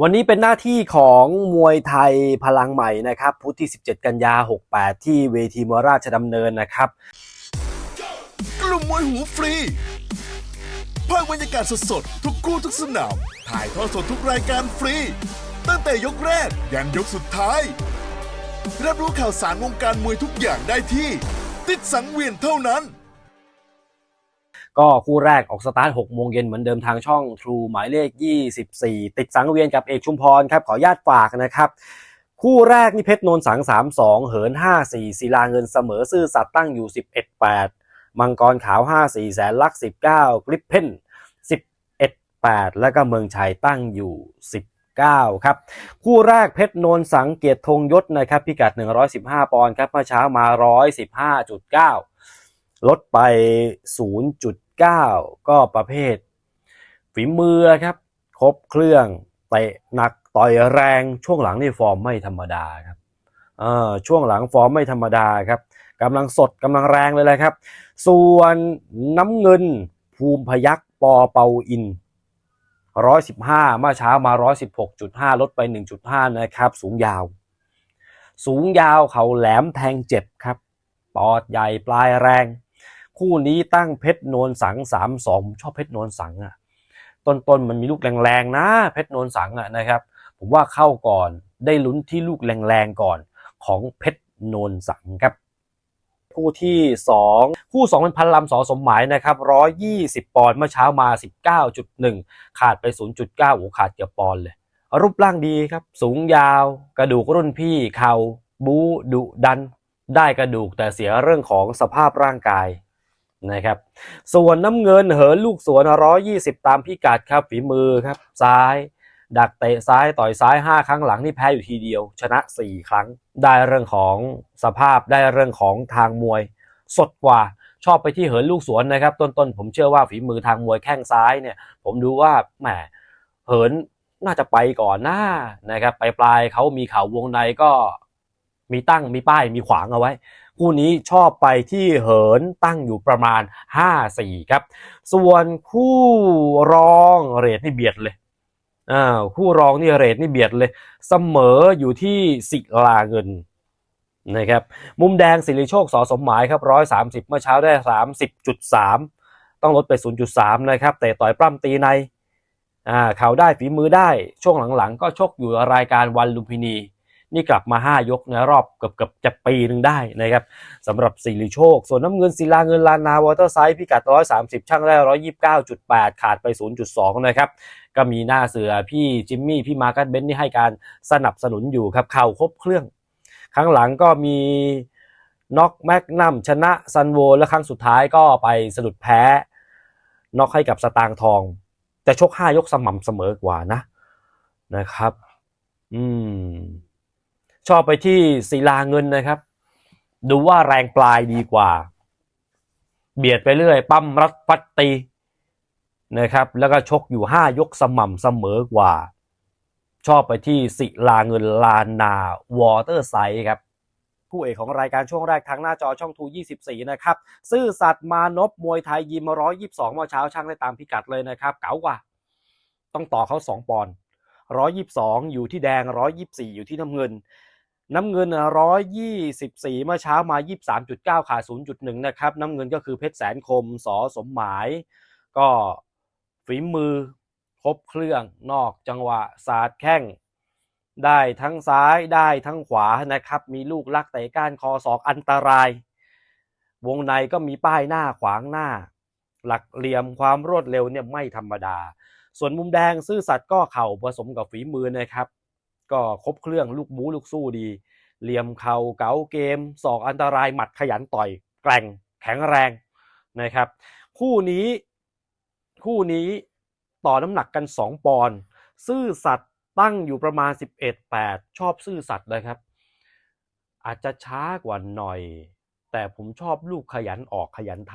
วันนี้เป็นหน้าที่ของมวยไทยพลังใหม่นะครับพุธที่ 17 กันยา 68 ที่เวทีมราชดำเนินนะครับ กลุ่มมวยหูฟรีภาคบรรยากาศสดๆ ทุกคู่ทุกสนาม ถ่ายทอดสดทุกรายการฟรี ตั้งแต่ยกแรก ยันยกสุดท้าย รับรู้ข่าวสารวงการมวยทุกอย่างได้ที่ ติดสังเวียนเท่านั้น ก็คู่แรกออกสตาร์ท6โมงเย็นเหมือนเดิมทางช่อง True หมายเลข 24 ติดสังเวียนกับเอกชุมพรครับขอญาตฝากนะครับ คู่แรกนี่เพชรนนท์สัง 3-2 เหิน 5-4ศิลาเงินเสมอซื่อสัตย์ตั้งอยู่ 11-8 มังกรขาว 5-4 แสนลัก 19กริปเพน11-8แล้วก็เมืองชัยตั้งอยู่ 19 ครับ คู่แรกเพชรนนท์สังเกียรติธงยศนะครับ พิกัด 115 ปอนด์ครับเมื่อเช้ามา 115.9 ลดไป 0.9ก็ประเภท ฝีมือครับ ครบเครื่องเตะหนักต่อยแรงช่วงหลังนี่ฟอร์มไม่ธรรมดาครับช่วงหลังฟอร์มไม่ธรรมดาครับกำลังสดกำลังแรงเลยแหละครับ ส่วนน้ำเงินภูมิพยักปอเปาอิน 115เมื่อเช้ามา 116.5 ลดไป 1.5 นะครับ สูงยาว สูงยาวเขาแหลมแทงเจ็บครับ ปอดใหญ่ปลายแรง คู่นี้ตั้งเพชรโนนสังสามสองชอบเพชรโนนสังอะต้นๆนมันมีลูกแรงๆนะ เพชรโนนสังอะนะครับ ผมว่าเข้าก่อนได้ลุ้นที่ลูกแรงๆก่อนของเพชรโนนสังครับ คู่ที่ 2 คู่2เป็นพันลำสอสมหมายนะครับ120 ปอนด์เมื่อเช้ามา 19.1 ขาดไป 0.9โอ้ขาดเกือบปอนด์เลย รูปร่างดีครับ สูงยาว กระดูกรุ่นพี่เขาบูดุดัน ได้กระดูกแต่เสียเรื่องของสภาพร่างกาย นะครับ ส่วนน้ำเงินเหินลูกสวน 120 ตามพิกัดครับฝีมือครับ ซ้าย ดักเตะซ้ายต่อยซ้าย 5 ครั้งหลังนี่แพ้อยู่ทีเดียว ชนะ 4 ครั้ง ได้เรื่องของสภาพได้เรื่องของทางมวย สดกว่าชอบไปที่เหินลูกสวนนะครับ ต้นๆ ผมเชื่อว่าฝีมือทางมวยแข้งซ้ายเนี่ย ผมดูว่าแหมเหินน่าจะไปก่อนหน้านะครับ ไปปลายเขามีเข่าวงในก็ มีตั้งมีป้ายมีขวางเอาไว้ คู่นี้ชอบไปที่เหินตั้งอยู่ประมาณ 5-4 ครับ ส่วนคู่รองเรทนี่เบียดเลยอ่าคู่รองนี่เรทนี่เบียดเลย เสมออยู่ที่ศิลาเงินนะครับมุมแดงสิริโชคสอสมหมายครับ130เมื่อเช้าได้30.3ต้องลดไป0.3นะครับแต่ต่อยปล้ำตีในอ่าเข่าได้ฝีมือได้ช่วงหลังๆ ก็ชกอยู่รายการวันลุมพินี นี่กลับมา 5 ยกในรอบเกือบเกือบจะปีหนึ่งได้นะครับสำหรับสิริโชค ส่วนน้ำเงินศิลาเงินลานนาวอเตอร์ไซด์พิกัด 130 ช่างได้ 129.8 ขาดไป 0.2 นะครับ ก็มีหน้าเสือพี่จิมมี่ พี่มาร์กัสเบนซ์นี่ให้การสนับสนุนอยู่ครับเข่าครบเครื่อง ครั้งหลังก็มีน็อกแมกนัมชนะซันโวและครั้งสุดท้ายก็ไปสะดุดแพ้น็อกให้กับสตางทอง แต่ชก5ยกสม่ำเสมอกว่านะนะครับ อืม ชอบไปที่ศิลาเงินนะครับ ดูว่าแรงปลายดีกว่า เบียดไปเรื่อย ปั้มรัดฟัดตีนะครับ แล้วก็ชกอยู่ 5 ยกสม่ำเสมอกว่า ชอบไปที่ศิลาเงินลานนาวอเตอร์ไซด์ครับผู้เอกของรายการช่วงแรกทางหน้าจอช่องทู24 นะครับ ซื่อสัตย์มานพมวยไทยยิม122เมื่อเช้าช่างได้ตามพิกัดเลยนะครับ เก๋ากว่า ต้องต่อเขา 2 ปอนด์122 อยู่ที่แดง 124 อยู่ที่น้ำเงิน น้ำเงิน 124 เมื่อเช้ามา 23.9 ขาด 0.1 นะครับ น้ำเงินก็คือเพชรแสนคมสอสมหมาย ก็ฝีมือครบเครื่องนอกจังหวะสาดแข้ง ได้ทั้งซ้ายได้ทั้งขวานะครับ มีลูกลักเตะก้านคอศอกอันตราย วงในก็มีป้ายหน้าขวางหน้า หลักเหลี่ยมความรวดเร็วเนี่ยไม่ธรรมดา ส่วนมุมแดงซื่อสัตย์ก็เข่าผสมกับฝีมือนะครับ ก็ครบเครื่องลูกบู๊ลูกสู้ดี เหลี่ยมเข่าเก๋าเกมศอกอันตรายหมัดขยันต่อยแกร่งแข็งแรงนะครับ คู่นี้คู่นี้ต่อน้ำหนักกัน 2 ปอนด์ซื่อสัตย์ตั้งอยู่ประมาณ 11-8 ชอบซื่อสัตย์เลยครับ อาจจะช้ากว่าหน่อย แต่ผมชอบลูกขยันออกขยันท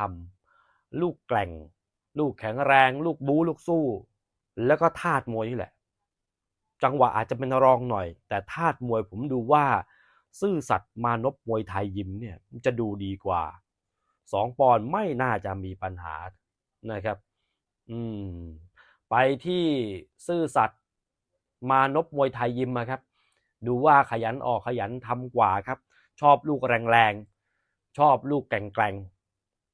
ำลูกแกร่ง ลูกแข็งแรง ลูกบู๊ลูกสู้ แล้วก็ธาตุมวยนี่แหละ จังหวะอาจจะเป็นรองหน่อย แต่ธาตุมวยผมดูว่า ซื่อสัตย์มานพมวยไทยยิมเนี่ยจะดูดีกว่าสองปอนไม่น่าจะมีปัญหานะครับ อืม ไปที่ซื่อสัตย์มานพมวยไทยยิมอะครับ ดูว่าขยันออกขยันทำกว่าครับ ชอบลูกแรงๆ ชอบลูกแกร่ง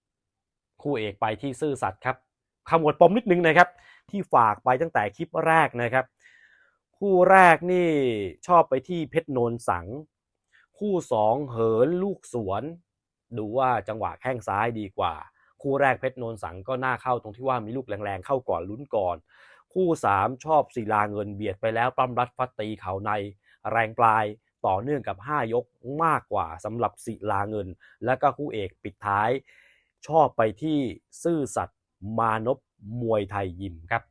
ๆ คู่เอกไปที่ซื่อสัตย์ครับขมวดปมนิดนึงนะครับ ที่ฝากไปตั้งแต่คลิปแรกนะครับ คู่แรกนี่ชอบไปที่เพชรโนนสัง คู่สองเหินลูกสวน ดูว่าจังหวะแข้งซ้ายดีกว่า คู่แรกเพชรโนนสังก็น่าเข้าตรงที่ว่ามีลูกแรงๆเข้าก่อนลุ้นก่อน คู่สามชอบศิลาเงินเบียดไปแล้วปล้ำรัดฟัดตีเข่าใน แรงปลายต่อเนื่องกับ 5 ยกมากกว่าสำหรับศิลาเงิน และก็คู่เอกปิดท้าย ชอบไปที่ซื่อสัตย์มานพมวยไทยยิมครับ